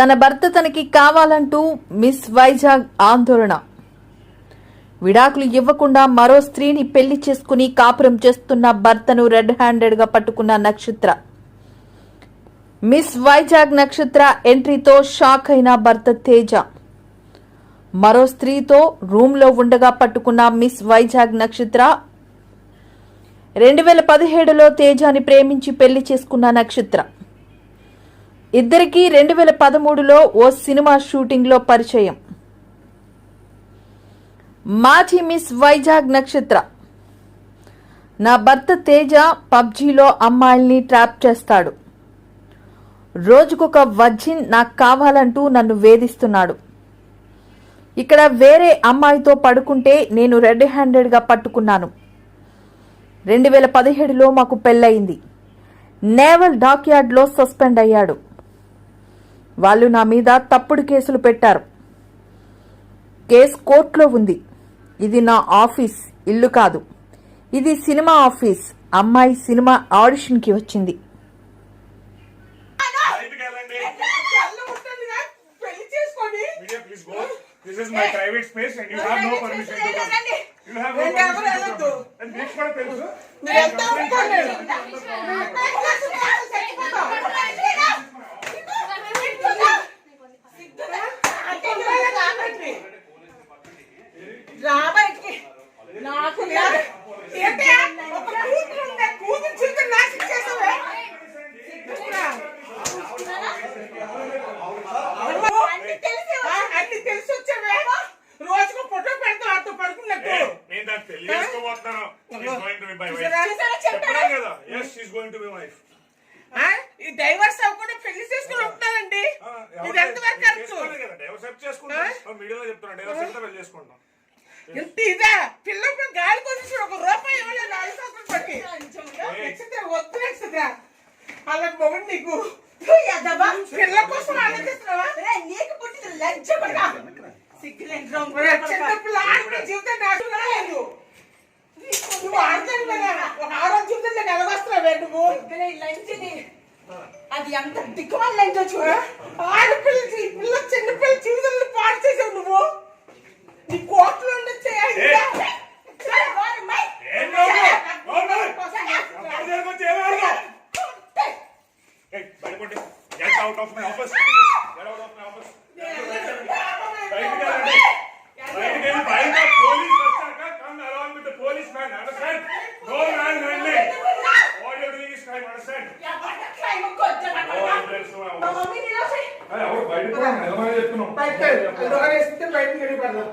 తన భర్త తనకి కావాలంటూ మిస్ వైజాగ్ ఆందోళన. విడాకులు ఇవ్వకుండా మరో స్త్రీని పెళ్ళి చేసుకుని కాపురం చేస్తున్న భర్తను రెడ్ హ్యాండెడ్గా పట్టుకున్న నక్షత్ర. మిస్ వైజాగ్ నక్షత్ర ఎంట్రీతో షాక్ అయిన భర్త తేజ. మరో స్త్రీతో రూమ్లో ఉండగా పట్టుకున్న మిస్ వైజాగ్ నక్షత్ర. రెండు వేల పదిహేడులో తేజాని ప్రేమించి పెళ్ళి చేసుకున్న నక్షత్ర. ఇద్దరికీ రెండు వేల పదమూడులో ఓ సినిమా షూటింగ్లో పరిచయం. మాజీ మిస్ వైజాగ్ నక్షత్ర. నా భర్త తేజ పబ్జీలో అమ్మాయిల్ని ట్రాప్ చేస్తాడు. రోజుకొక వజ్జిన్ నాకు కావాలంటూ నన్ను వేధిస్తున్నాడు. ఇక్కడ వేరే అమ్మాయితో పడుకుంటే నేను రెడ్ హ్యాండెడ్గా పట్టుకున్నాను. రెండు వేల పదిహేడులో మాకు పెళ్ళయింది. నేవల్ డాక్యార్డ్లో సస్పెండ్ అయ్యాడు. వాళ్ళు నా మీద తప్పుడు కేసులు పెట్టారు. కేసు కోర్టులో ఉంది. ఇది నా ఆఫీస్ ఇల్లు కాదు. ఇది సినిమా ఆఫీస్. అమ్మాయి సినిమా ఆడిషన్కి వచ్చింది. బయటికి వెళ్ళండి కళ్ళు ముట్టండిగా పెళ్ళి చేసుకోండి media please go this is my private space and you have no permission to come you have no నేను ఎవరు పర్మిషన్ టు వెళ్ళొద్దు. కమ్ అండ్ మీకు కూడా తెలుసు మీరు ఎంత అనుకోలేదు రాబట్టి నాకు లేదు. ఏంటి? ఒక కూతురు ఉండే కూతురు జీవితం నాశనం చేసావే సిగ్గురా. అమ్మో, ఆ, అన్ని తెలిసి వచ్చావే రోజుకు ఫోటో పెడతా ఆడుతూ పడుకున్నట్టు ఏ, నేను దాన్ని పెళ్ళి చేసుకోబోతున్నాను she's going to be my wife చూసారా? చెప్పాను కదా yes she's going to be wife ఆ? ఈ డైవర్స్ అవ్వకుండా పెళ్ళి చేసుకుని ఉంటున్నారండి. ఇది ఎంతవరకు కరెక్ట్ డైవర్స్ చేసుకుంటాం మీడియాలో చెప్తున్నా. డైవర్స్ సెప్ట్ పెళ్ళి చేసుకుంటాం ఇంత ఇదా? పిల్లప్పుడు గాలి కొనేసి ఒక రూపాయి ఇవ్వలేదు. ఐదు సంవత్సరాలు బట్టి నక్షత్ర వద్దు అలా మొగుడు నీకు చెప్తున్నాం. బయట డోర్ వేస్తే బయట నిలబడదాం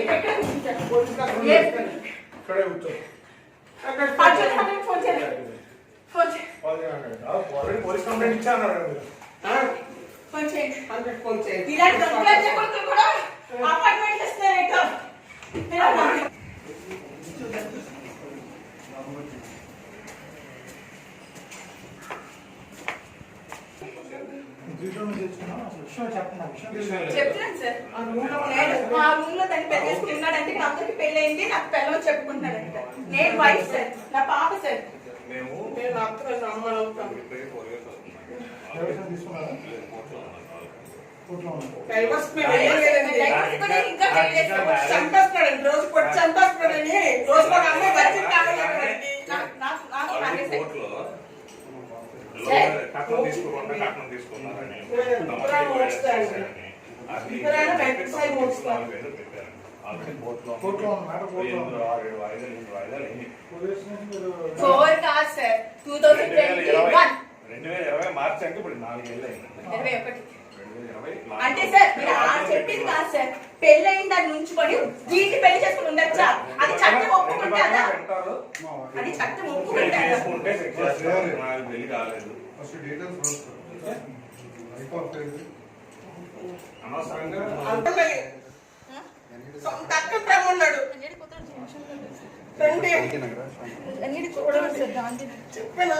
ఇక్కడే కూర్చో. ఆల్రెడీ పోలీస్ కంప్లైంట్ ఇచ్చాను మీరు. ఫోన్ చేయండి. ఇలాంటి దొంగ కొడుకులు కూడా అపార్ట్మెంట్ చెప్తున్నాను సార్. ఆ రూమ్లో నేను మా రూమ్లో దాన్ని పెళ్ళేసుకున్నాడంటే ఇక్కడ అందరికి పెళ్ళయింది. నాకు పిల్లలు చెప్పుకుంటున్నాడంట. నేను వైఫ్ సార్. నా పాప సార్. నేను అత్తగా అమ్మను అవుతాను. డైవర్స్ మీద ఏం లేదండి డైవర్స్ కూడా ఇంకా పెళ్ళి చేసుకోవచ్చు. చంపేస్తాడండి రోజు కొట్టి చంపేస్తాడని రోజు ఒక అమ్మాయి వచ్చి కావాలండి నాకు- నాకు-. కట్నం తీసుకోకుండా కట్నం తీసుకున్నారని రెండు వేల ఇరవై మార్చి అంటే ఇప్పుడు నాలుగేళ్ళు అయింది. అంటే సార్ మీరు ఆ చెప్పింది కాదు సార్. పెళ్ళయిన దాన్ని ఉంచుకొని దీన్ని పెళ్ళి చేసుకుని ఉండొచ్చా అది చట్టం ఒప్పుకుంటారా. అది? చట్టం పెళ్ళి. నాకు పెళ్ళి కాలేదు. అనవసరంగా. రండి చెప్పాను?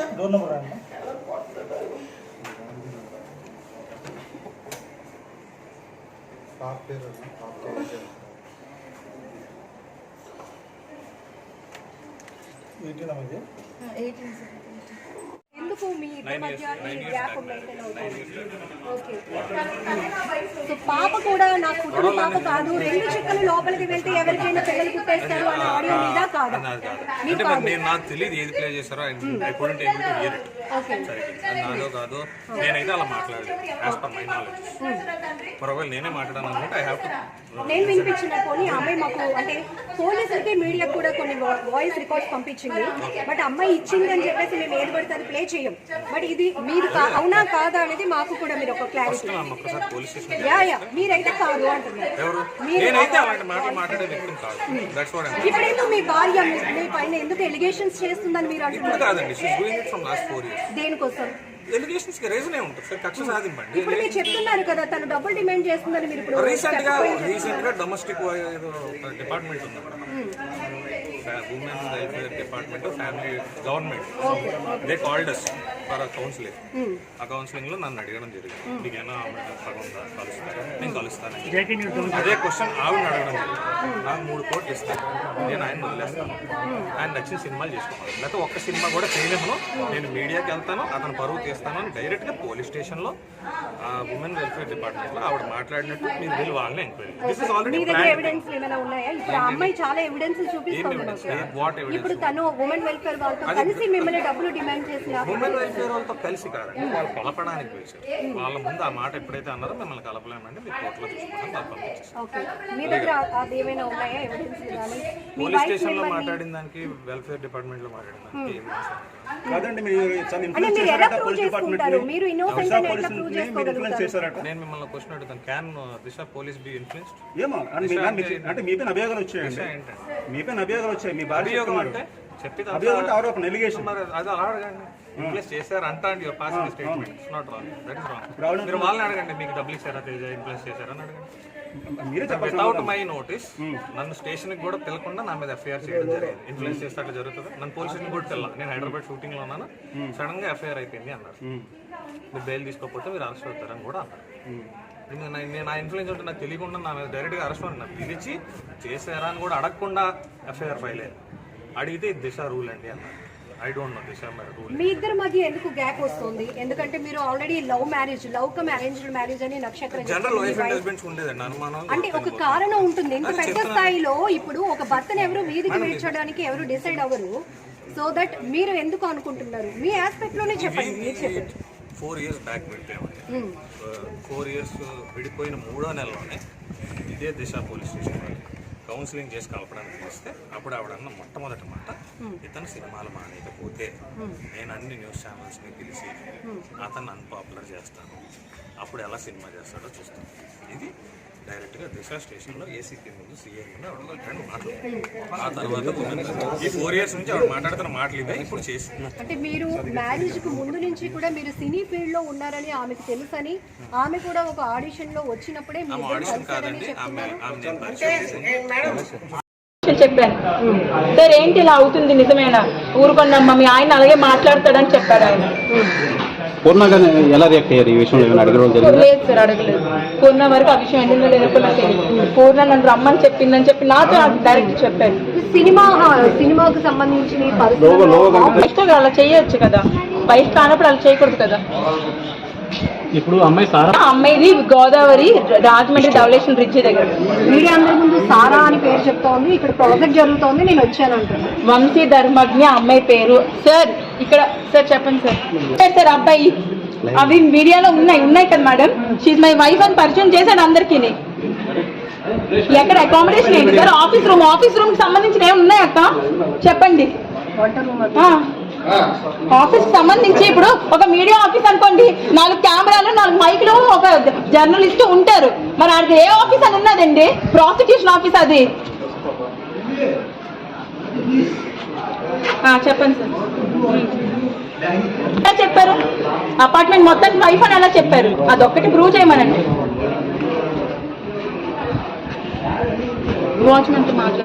ఎందుకు మీ ఇద్దరి మధ్య గ్యాప్. మెయింటైన్. ఓకే సో పాప కూడా నా కుటుంబ పాప కాదు. రెండు చిక్కలు లోపలికి వెళ్తే ఎవరికైనా పిల్లలు పుట్టేస్తారు అనే ఆడియో మీద కాదు. అంటే నాకు తెలియదు ఏది ప్లే చేశారో I couldn't able to hear it okay సరే అది నాదో కాదో. నేనైతే అలా మాట్లాడలేదు. యాజ్ పర్ మై నాలెడ్జ్ మరి ఒకవేళ నేనే మాట్లాడాను అనుకుంటే ఐ హ్యావ్ టు నేను వినిపించిన పోనీ అమ్మాయి మాకు అంటే పోలీసులకి మీడియాకి కూడా కొన్ని వాయిస్ రికార్డ్స్ పంపించింది. బట్ అమ్మాయి ఇచ్చింది అని చెప్పేసి మేము ఏది పడితే అది ప్లే చేయం. బట్ ఇది మీరు అవునా కాదా అనేది మాకు కూడా మీరు ఒక క్లారిటీ యా యా మీరైతే కాదు అంటున్నారు. ఇప్పుడేందుకు మీ భార్య మీ- పైన ఎందుకు ఎలిగేషన్స్ చేస్తుందని మీరు అంటున్నారు? దేనికోసం? ఎలిగేషన్స్కి రీజన్ ఏ ఉంటుంది? సార్ కక్ష సాధింపండి. ఇప్పుడు మీరు చెప్తున్నారు కదా తను డబ్బులు డిమాండ్ చేస్తుందని మీరు ఇప్పుడు రీసెంట్గా. రీసెంట్గా డొమెస్టిక్ డిపార్ట్మెంట్ ఉంది women welfare department family government they called us for counselling ఆ కౌన్సిలింగ్లో నన్ను అడగడం జరిగింది. మీకేనా ఉందా? కలుస్తారా? నేను కలుస్తాను అదే క్వశ్చన్ ఆవిడ అడగడం జరిగింది. నాకు మూడు కోట్లు ఇస్తాను. నేను ఆయన వదిలేస్తాను. ఆయన నచ్చిన సినిమాలు చేసుకోవాలి లేకపోతే ఒక్క సినిమా కూడా చేయలేము నేను మీడియాకి వెళ్తాను. అతను పరువు తీస్తాను అని డైరెక్ట్గా పోలీస్ స్టేషన్లో ఉమెన్ వెల్ఫేర్ డిపార్ట్మెంట్లో ఆవిడ మాట్లాడినట్టు మీరు వెళ్ళి వాళ్ళని enquiry this is already evidence ఏమైనా ఉన్నాయా? ఇప్పుడు అమ్మాయి చాలా ఎవిడెన్స్ చూపిస్తుంది ఇప్పుడు తను ఉమెన్ వెల్ఫేర్ వాళ్ళతో కలిసి మిమ్మల్ని డబ్బులు డిమాండ్ చేసిన ఉమెన్ వెల్ఫేర్ వాళ్ళతో కలిసి కాదండి. వాళ్ళు కలపడానికి వాళ్ళ ముందు ఆ మాట ఎప్పుడైతే అన్నారో మిమ్మల్ని కలపలేమండి మీరు కోర్టులో మీ దగ్గర అది ఏమైనా ఉన్నాయా ఎవిడెన్స్ కానీ మీ పోలీస్ స్టేషన్లో మాట్లాడిన దానికి వెల్ఫేర్ డిపార్ట్మెంట్లో మాట్లాడిన దానికి evidence ఉంది. కాదండి మీరు చాలా అంటే ఇన్ఫ్లుయెన్స్ మీరు ఎలా చేశారట ప్రూవ్ పోలీస్ డిపార్ట్మెంట్ మీరు ఇన్నోసెంట్ అని ఎట్లా పోలీసుని ప్రూవ్ మీరు ఇన్ఫ్లుయెన్స్ చేసుకోగలుగుతారు చేశారట. నేను మిమ్మల్ని క్వశ్చన్ అడుగుతాను. Can Disha police be influenced ఏమో అంటే మీ పైన అభియోగాలు వచ్చాయండి. ఏంటంటే మీ పైన అభియోగాలు వచ్చాయి. మీ భార్య అభియోగం. అంటే చెప్పి అభియోగం అంటే ఆరోపణ ఎలిగేషన్ మరి అది అలా అడగండి ఇన్ఫ్లుయెన్స్ చేశారు అంట అండి your passing statement it's not wrong that is ఇప్పుడు రాంగ్ ఆవిడ- మీరు వాళ్ళని అడగండి మీకు డబ్బులు ఇచ్చారా తేజ ఇన్ఫ్లుయెన్స్ చేశారా అని అడగండి. మీరే చెప్పాల్సిన వితౌట్ మై నోటీస్ నన్ను స్టేషన్కి కూడా తెలకుండా నా మీద ఎఫ్ఐఆర్ చేయడం జరిగింది. ఇన్ఫ్లుయెన్స్ చేస్తే అట్లా జరుగుతుంది. నన్ను పోలీస్ స్టేషన్ కూడా తెల్ల. నేను హైదరాబాద్ షూటింగ్లో ఉన్నాను. సడన్గా ఎఫ్ఐఆర్ అయిపోయింది అన్నారు. మీరు బెయిల్ తీసుకోకపోతే మీరు అరెస్ట్ అవుతారని కూడా అన్నారు. నేను నా ఇన్ఫ్లుయెన్స్ ఉంటే నాకు తెలియకుండా నా మీద డైరెక్ట్గా అరెస్ట్ అన్నారు పిలిచి చేశారా అని కూడా అడగకుండా ఎఫ్ఐఆర్ ఫైల్ అయింది అడిగితే దిశ రూల్ అండి అన్నారు I don't know Disha rule మీ ఇద్దరి మధ్య ఎందుకు గ్యాప్ వస్తుంది? ఎందుకంటే మీరు already love marriage love come arranged marriage అని నక్షత్రం జనరల్. వైఫ్ అండ్ హస్బెండ్స్ ఉండేదండి అనుమానం అంటే ఒక కారణం ఉంటుంది. ఇంత పెద్ద స్థాయిలో ఇప్పుడు ఒక భర్తను ఎవరు వీధికి వేర్చడానికి ఎవరు డిసైడ్ అవ్వరు. సో దట్ మీరు ఎందుకు అనుకుంటున్నారు? మీ ఆస్పెక్ట్లోనే చెప్పండి ఫోర్ ఇయర్స్ బ్యాక్ విడిపోయామండి ఫోర్ ఇయర్స్ విడిపోయిన మూడో నెలలోనే ఇదే దిశ పోలీస్ స్టేషన్ కౌన్సిలింగ్ చేసి కలపడానికి వస్తే అప్పుడు ఆవిడ అన్న మొట్టమొదటి మాట ఇతను సినిమాలు మానేయకపోతే నేను అన్ని న్యూస్ ఛానల్స్ని పిలిచి అతన్ని అన్పాపులర్ చేస్తాను. అప్పుడు ఎలా సినిమా చేస్తాడో చూస్తాను. ఇది డైరెక్ట్గా దిశ స్టేషన్లో ఏసీపీ ముందు సీఎం ముందు ఆవిడ రెండు మాటలు. ఆ తర్వాత ఈ ఫోర్ ఇయర్స్ నుంచి ఆవిడ మాట్లాడుతున్న మాటలు ఇవే ఇప్పుడు చేసి అంటే మీరు మ్యారేజ్కు ముందు నుంచి కూడా మీరు సినీ ఫీల్డ్లో ఉన్నారని ఆమెకు తెలుసని ఆమె కూడా ఒక ఆడిషన్లో వచ్చినప్పుడే ఆమె ఆడిషన్ కాదండి ఆమె చెప్తున్నారు. ఆమె నేను పరిచయం చేసింది. మేడం? చెప్పాను. సార్ ఏంటి ఇలా అవుతుంది నిజమేనా? ఊరుకోండమ్మా మీ ఆయన అలాగే మాట్లాడతాడని చెప్పారు ఆయన. పూర్ణ ఎలా రియాక్ట్ అయ్యారు ఈ విషయంలో? ఏమైనా అడగడం జరిగింది? లేదు సార్ అడగలేదు. పూర్ణ వరకు ఆ విషయం ఎండిందో లేదో నాకు తెలియదు పూర్ణ నన్ను రమ్మని చెప్పిందని చెప్పి నాతో డైరెక్ట్ చెప్పారు. సినిమా సినిమాకు సంబంధించిన పరిస్థితుల్లో ఇష్టం అలా చేయొచ్చు కదా. వైఫ్ కానప్పుడు అలా చేయకూడదు కదా. ఇప్పుడు అమ్మాయి సారా? అమ్మాయిది గోదావరి రాజమండ్రి ధవళేశ్వరం బ్రిడ్జ్ దగ్గర. మీడియా అందరి ముందు సారా అని పేరు చెప్తోంది ఇక్కడ ప్రాజెక్ట్ జరుగుతోంది. నేను వచ్చాను అంటున్నాను వంశీ ధర్మజ్ఞ అమ్మాయి పేరు. సార్ ఇక్కడ సార్ చెప్పండి సార్. సార్ సార్ అబ్బాయి? అవి మీడియాలో ఉన్నాయి. ఉన్నాయి కదా మేడం. షీజ్ మై వైఫ్ అని పరిచయం చేశాడు అందరికీ ఎక్కడ? అకామిడేషన్ ఏంటి సార్? ఆఫీస్ రూమ్ ఆఫీస్ రూమ్కి సంబంధించిన ఏమి ఉన్నాయి అక్క? చెప్పండి. ఆ. ఆఫీస్ సంబంధించి ఇప్పుడు ఒక మీడియా ఆఫీస్ అనుకోండి నాలుగు కెమెరాలు నాలుగు మైకులు ఒక జర్నలిస్ట్ ఉంటారు. మరి అది ఏ ఆఫీస్ అని ఉన్నదండి? ప్రాసిక్యూషన్ ఆఫీస్ అది. చెప్పండి సార్. చెప్పారు? అపార్ట్మెంట్ మొత్తం వైఫ్ అని ఎలా చెప్పారు? అదొక్కటి ప్రూవ్ చేయమనండి. వాచ్మెన్తో మాట్లాడు